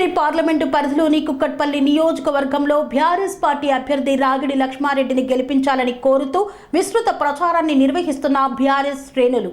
Malkajgiri parliament పరిధిలోని కుక్కట్పల్లి నియోజకవర్గంలో BRS party అభ్యర్థి రాగిడి లక్ష్మారెడ్డిని గెలిపించాలని కోరుతూ విస్తృత ప్రచారాన్ని నిర్వహిస్తున్న బీఆర్ఎస్ శ్రేణులు.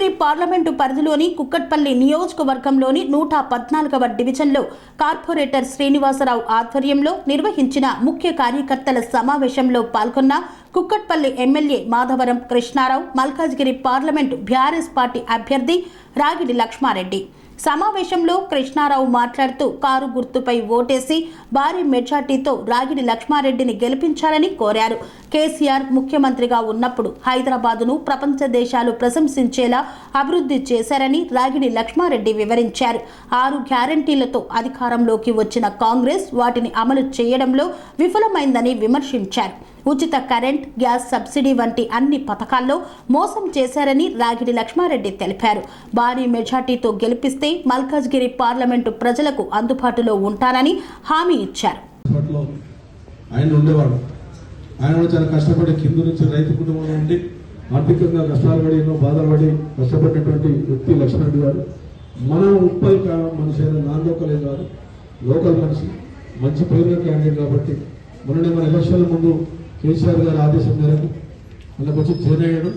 మల్కాజ్గిరి పార్లమెంటు పరిధిలోని కుక్కట్పల్లి నియోజకవర్గంలోని నూట పద్నాలుగవ డివిజన్లో కార్పొరేటర్ శ్రీనివాసరావు ఆధ్వర్యంలో నిర్వహించిన ముఖ్య కార్యకర్తల సమావేశంలో పాల్గొన్న Kukatpally MLA Madhavaram Krishna Rao Malkajgiri parliament BRS party అభ్యర్థి రాగిడి లక్ష్మారెడ్డి. సమావేశంలో కృష్ణారావు మాట్లాడుతూ కారు గుర్తుపై ఓటేసి భారీ మెజార్టీతో రాగిడి లక్ష్మారెడ్డిని గెలిపించాలని కోరారు. కేసీఆర్ ముఖ్యమంత్రిగా ఉన్నప్పుడు హైదరాబాదును ప్రపంచ దేశాలు ప్రశంసించేలా అభివృద్ధి చేశారని రాగిడి లక్ష్మారెడ్డి వివరించారు. ఆరు గ్యారంటీలతో అధికారంలోకి వచ్చిన కాంగ్రెస్ వాటిని అమలు చేయడంలో విఫలమైందని విమర్శించారు. ఉచిత కరెంట్ గ్యాస్ సబ్సిడీ వంటి అన్ని పథకాల్లో మోసం చేశారని రాగిడి లక్ష్మారెడ్డి తెలిపారు. భారీ మెజార్టీతో గెలిపిస్తే మల్కాజ్గిరి పార్లమెంటు ప్రజలకు అందుబాటులో ఉంటానని హామీ ఇచ్చారు. ఆయన ఉండేవాడు. ఆయన కూడా చాలా కష్టపడి కింద నుంచి రైతు కుటుంబంలో ఉండి ఆర్థికంగా కష్టాలు పడి ఎన్నో బాధలు పడి కష్టపడినటువంటి వ్యక్తి లక్ష్మణ్ గారు. మన ఉప్పల్ మనిషి అయిన నాన్ లోకల్ ఏం కాదు లోకల్ మనిషి మంచి పేరున్న క్యాండిడేట్ కాబట్టి మొన్ననే మన ఎలక్షన్ల ముందు కేసీఆర్ గారి ఆదేశం మేరకు మనకు వచ్చి జాయిన్ అయ్యాడు.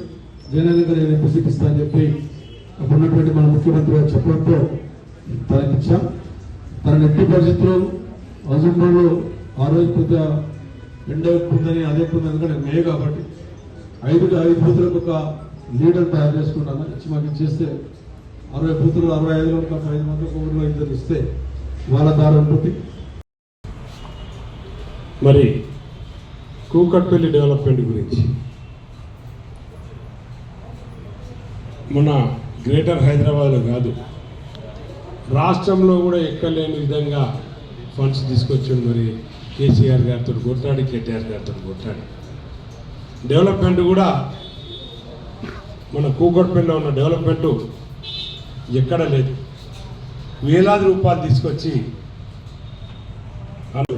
జాయిన్ అయినాక నేను ఎంపీసీకి చెప్పి అప్పుడు ఉన్నటువంటి మన ముఖ్యమంత్రి గారు చెప్పడంతో తనకి ఇచ్చాం. తన ఎట్టి పరిస్థితుల్లో అజంబాలో ఆ రోజు పెద్ద ఎండ ఎక్కుందని అదే అది ఎందుకంటే మే కాబట్టి ఐదు ఐదు బూతులకు ఒక లీడర్ తయారు చేసుకున్నాను ఇచ్చి మాకు ఇచ్చేస్తే అరవై బూతులు అరవై ఐదులో ఒక ఐదు మంది ఒక ఊరిలో ఇద్దరు ఇస్తే వాళ్ళ దారి ఉంటుంది. మరి కూకట్పల్లి డెవలప్మెంట్ గురించి. మన గ్రేటర్ హైదరాబాద్లో కాదు రాష్ట్రంలో కూడా ఎక్కలేని విధంగా ఫండ్స్ తీసుకొచ్చాడు మరి కేసీఆర్ గారితో కొట్లాడి కేటీఆర్ గారితో కొట్లాడి. డెవలప్మెంట్ కూడా మన కూకట్పల్లిలో ఉన్న డెవలప్మెంట్ ఎక్కడ లేదు. వేలాది రూపాయలు తీసుకొచ్చి వాళ్ళు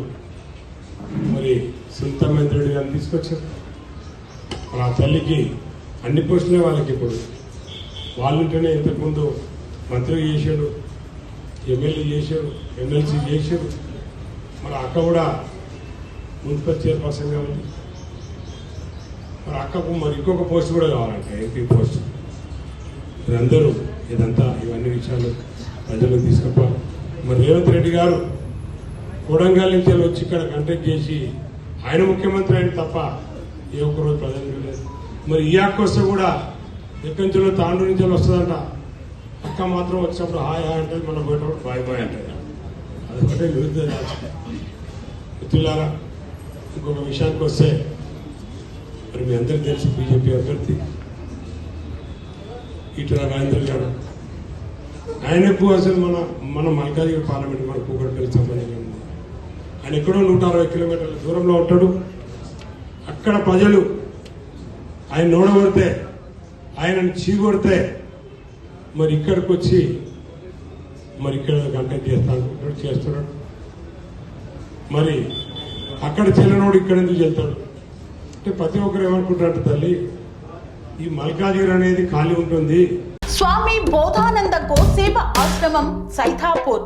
మరి సునీత రెడ్డి గారిని తీసుకొచ్చారు. ఆ తల్లికి అన్ని పోస్టులే వాళ్ళకి ఇప్పుడు. వాళ్ళుంటేనే ఇంతకుముందు మంత్రి చేశాడు ఎమ్మెల్యే చేశాడు ఎమ్మెల్సీ చేశాడు. మరి అక్క కూడా మున్సిపల్ చైర్పర్సన్గా ఉంది మరి అక్కకు మరి ఇంకొక పోస్ట్ కూడా కావాలంట ఎంపీ పోస్ట్. మీరందరూ ఇదంతా ఇవన్నీ విషయాలు ప్రజలకు తీసుకుపోవాలి. మరి రేవంత్ రెడ్డి గారు కొడంగల్ నుంచి వచ్చి ఇక్కడ కంటెక్ట్ చేసి ఆయన ముఖ్యమంత్రి ఆయన తప్ప ఏ ఒక్కరోజు ప్రజలు లేదు మరి ఈ అక్క వస్తే కూడా ఎక్కడి నుంచో తాండూరు నుంచి వస్తుందంట అక్క మాత్రం వచ్చినప్పుడు హాయ్ హాయ్ అంటే మనం పోయేటప్పుడు బాయ్ బాయ్ అంటే. అదొకటే విరుద్ధ మిత్రులారా ఇంకొక విషయానికి వస్తే మరి మీ అందరికీ తెలుసు బీజేపీ అభ్యర్థి ఈటల రాజేంద్ర గారు ఆయనకు అసలు మన మన మల్కాజ్గిరి పార్లమెంట్ మన కూకట్పల్లి సంబంధించి ఆయన ఎక్కడో నూట అరవై కిలోమీటర్ల దూరంలో ఉంటాడు. అక్కడ ప్రజలు ఆయన నోడగొడితే ఆయనను చీకొడితే మరి ఇక్కడికి వచ్చి మరి ఇక్కడ కంటెక్ట్ చేస్తాడు చేస్తున్నాడు. మరి అక్కడ చెల్లనోడు ఇక్కడ ఎందుకు చెల్తాడు అంటే ప్రతి ఒక్కరు ఏమనుకుంటారు తల్లి ఈ మల్కాజ్గిరి అనేది ఖాళీ ఉంటుంది. స్వామి బోధానంద గోసేవ ఆశ్రమం సైథాపూర్